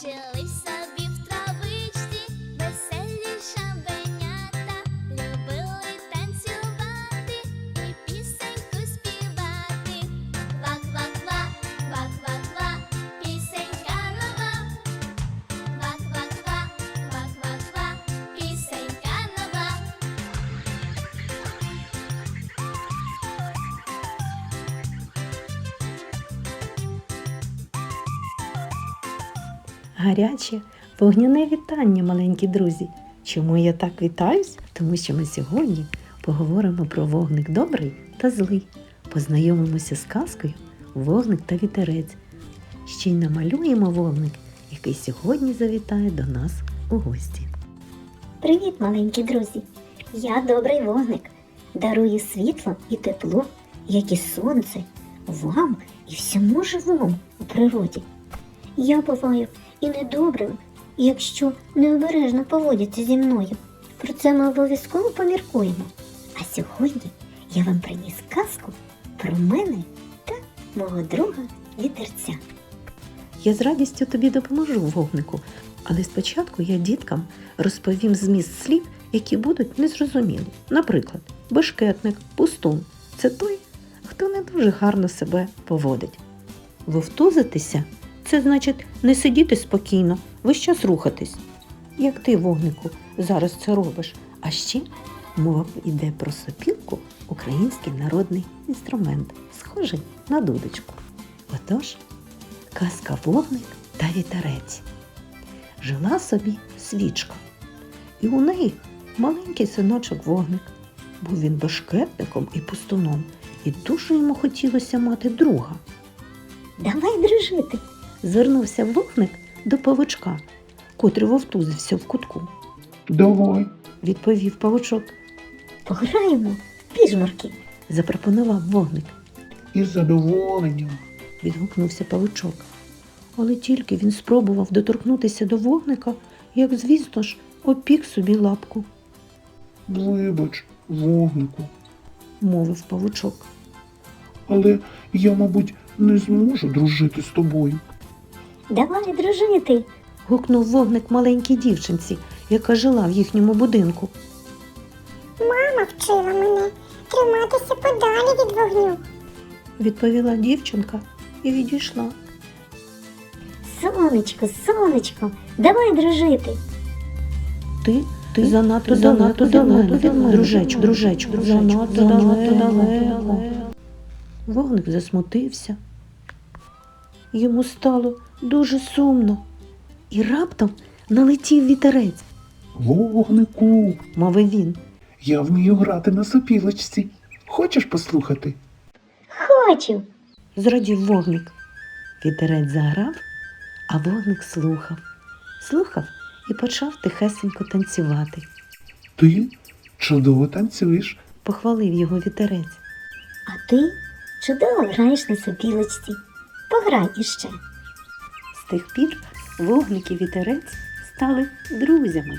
Çalışsa Гаряче, вогняне вітання, маленькі друзі. Чому я так вітаюсь? Тому що ми сьогодні поговоримо про вогник добрий та злий. Познайомимося з казкою Вогник та вітерець. Ще й намалюємо вогник, який сьогодні завітає до нас у гості. Привіт, маленькі друзі! Я добрий вогник. Дарую світло і тепло, як і сонце, вам і всьому живому у природі. Я буваю і недобрим, якщо необережно поводяться зі мною. Про це ми обов'язково поміркуємо. А сьогодні я вам приніс казку про мене та мого друга вітерця. Я з радістю тобі допоможу вогнику, але спочатку я діткам розповім зміст слів, які будуть незрозумілі. Наприклад, бешкетник, пустун це той, хто не дуже гарно себе поводить. Вовтузитися це значить не сидіти спокійно, весь час рухатись. Як ти, вогнику, зараз це робиш. А ще мова йде про сопілку, український народний інструмент, схожий на дудочку. Отож, казка вогник та вітерець. Жила собі свічка, і у неї маленький синочок вогник. Був він бешкетником і пустуном, і дуже йому хотілося мати друга. Давай дружити. Звернувся вогник до павучка, котрий вовтузився в кутку. Давай. Відповів павучок, Пограємо в піжмурки. запропонував вогник. Із задоволенням. відгукнувся павучок. Але тільки він спробував доторкнутися до вогника, як, звісно ж, опік собі лапку, Вибач, вогнику. мовив павучок. Але я, мабуть, не зможу дружити з тобою. Давай дружити. Гукнув вогник маленькій дівчинці, яка жила в їхньому будинку. Мама вчила мене триматися подалі від вогню. Відповіла дівчинка і відійшла. Сонечко, сонечко, давай дружити. Ти, ти занадто занадто далеко від мене, дружечку, дружечку, занадто занадто далеко. Вогник засмутився. Йому стало дуже сумно. І раптом налетів вітерець, Вогнику. мовив він. Я вмію грати на сопілочці. Хочеш послухати? Хочу. Зрадів вогник. Вітерець заграв, а вогник слухав. Слухав і почав тихесенько танцювати. Ти чудово танцюєш. Похвалив його вітерець. А ти чудово граєш на сопілочці. Пограй іще. З тих пір вогник і вітерець стали друзями.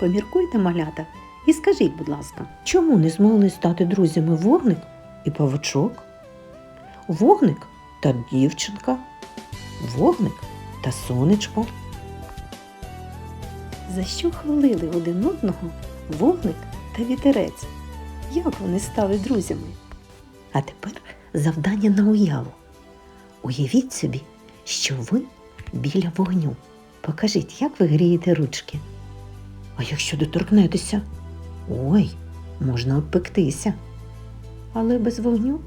Поміркуйте, малята, і скажіть, будь ласка, чому не змогли стати друзями вогник і павучок? Вогник та дівчинка, вогник та сонечко. За що хвалили один одного вогник та вітерець? Як вони стали друзями? А тепер завдання на уяву. Уявіть собі, що ви біля вогню. Покажіть, як ви грієте ручки. А якщо доторкнетеся? Ой, можна обпектися. Але без вогню,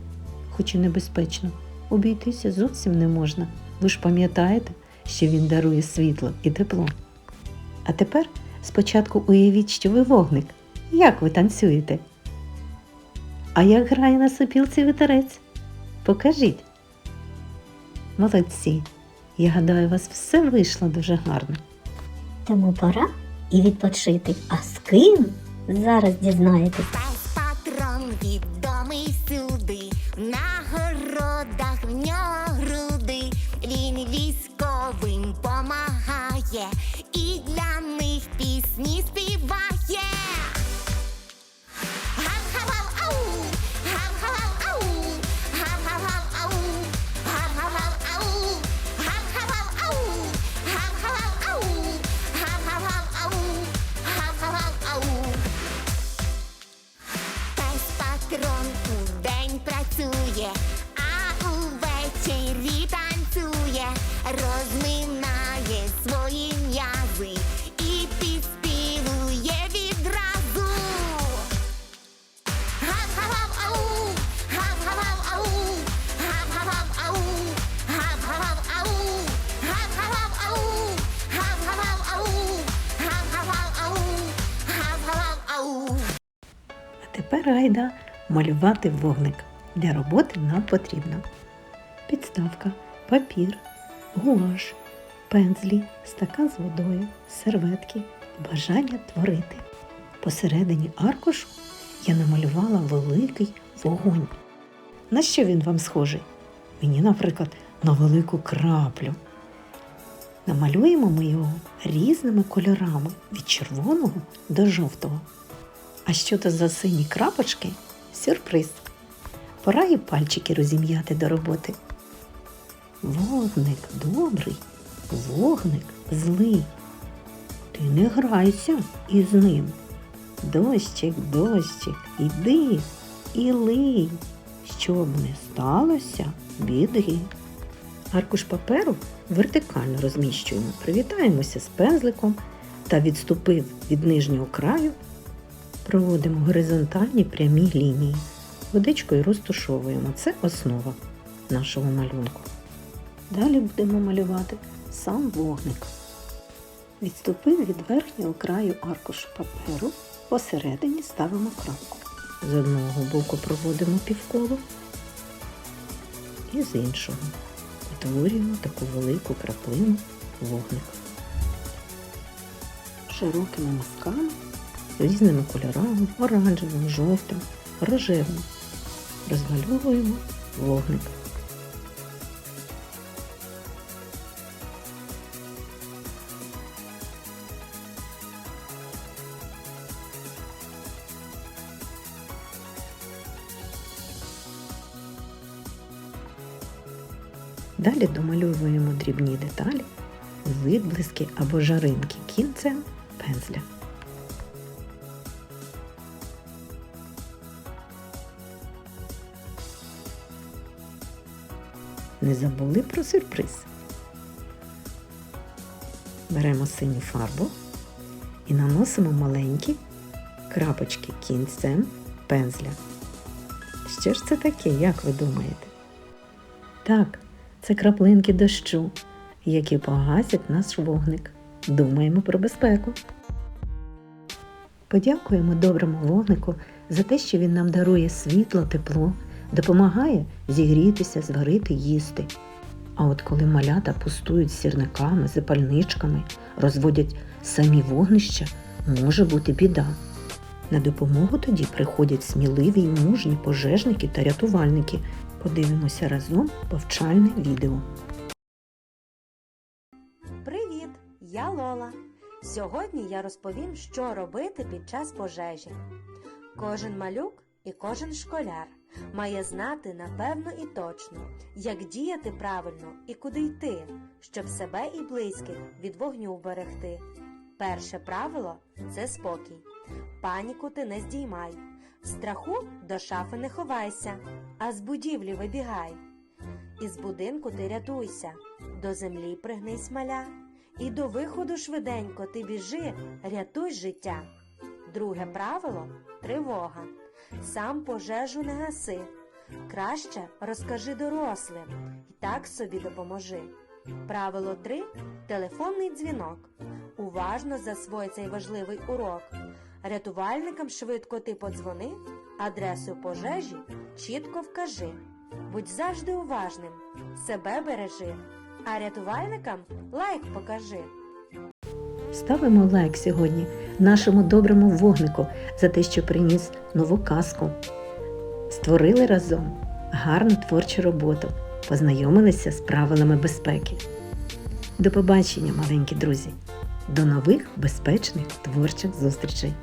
хоч і небезпечно, обійтися зовсім не можна. Ви ж пам'ятаєте, що він дарує світло і тепло. А тепер спочатку уявіть, що ви вогник. Як ви танцюєте? А як грає на сопілці вітерець? Покажіть. Молодці. Я гадаю, у вас все вийшло дуже гарно. Тому пора і відпочити. А з ким? Зараз дізнаєтесь. Розминає свої м'язи і підспівує відразу. Гав-гав-гав-ау, гав-гав-гав-ау, гав-гав-гав-ау, гав-гав-гав-ау, гав-гав-гав-ау, гав-гав-гав-ау, гав-гав-гав-ау, гав-гав-гав-ау. А тепер айда малювати вогник. Для роботи нам потрібно підставка, папір, гуаш, пензлі, стакан з водою, серветки бажання творити. Посередині аркушу я намалювала великий вогонь. На що він вам схожий? Мені, наприклад, на велику краплю. Намалюємо ми його різними кольорами від червоного до жовтого. А що то за сині крапочки? Сюрприз. Пора і пальчики розім'яти до роботи. Вогник добрий, вогник злий. Ти не грайся із ним. Дощик, дощик, іди і лий, щоб не сталося біди. Аркуш паперу вертикально розміщуємо, привітаємося з пензликом та відступив від нижнього краю Проводимо горизонтальні прямі лінії. Водичкою розтушовуємо. Це основа нашого малюнку. Далі будемо малювати сам вогник. Відступив від верхнього краю аркушу паперу, посередині ставимо крапку. З одного боку проводимо півколо і з іншого утворюємо таку велику краплину вогник. Широкими мазками різними кольорами, оранжевим, жовтим, рожевим. Розмальовуємо вогник. Далі домальовуємо дрібні деталі, відблиски або жаринки кінцем пензля. Не забули про сюрприз. Беремо синю фарбу і наносимо маленькі крапочки кінцем пензля. Що ж це таке, як ви думаєте? Так, це краплинки дощу, які погасять наш вогник. Думаємо про безпеку. Подякуємо доброму вогнику за те, що він нам дарує світло, тепло, допомагає зігрітися, зварити, їсти. А от коли малята пустують сірниками, запальничками, розводять самі вогнища, може бути біда. На допомогу тоді приходять сміливі й мужні пожежники та рятувальники. Подивимося разом повчальне відео. Привіт! Я Лола. Сьогодні я розповім, що робити під час пожежі. Кожен малюк і кожен школяр має знати напевно і точно, як діяти правильно і куди йти, щоб себе і близьких від вогню вберегти. Перше правило це спокій. Паніку ти не здіймай. Страху до шафи не ховайся, а з будівлі вибігай. Із будинку ти рятуйся, до землі пригнись маля, і до виходу швиденько ти біжи, рятуй життя. Друге правило тривога. Сам пожежу не гаси. Краще розкажи дорослим і так собі допоможи. Правило 3. Телефонний дзвінок. Уважно засвой цей важливий урок. Рятувальникам швидко ти подзвони, адресу пожежі чітко вкажи. Будь завжди уважним, себе бережи, а рятувальникам лайк покажи. Ставимо лайк сьогодні нашому доброму вогнику за те, що приніс нову казку. Створили разом гарну творчу роботу, познайомилися з правилами безпеки. До побачення, маленькі друзі! До нових безпечних творчих зустрічей!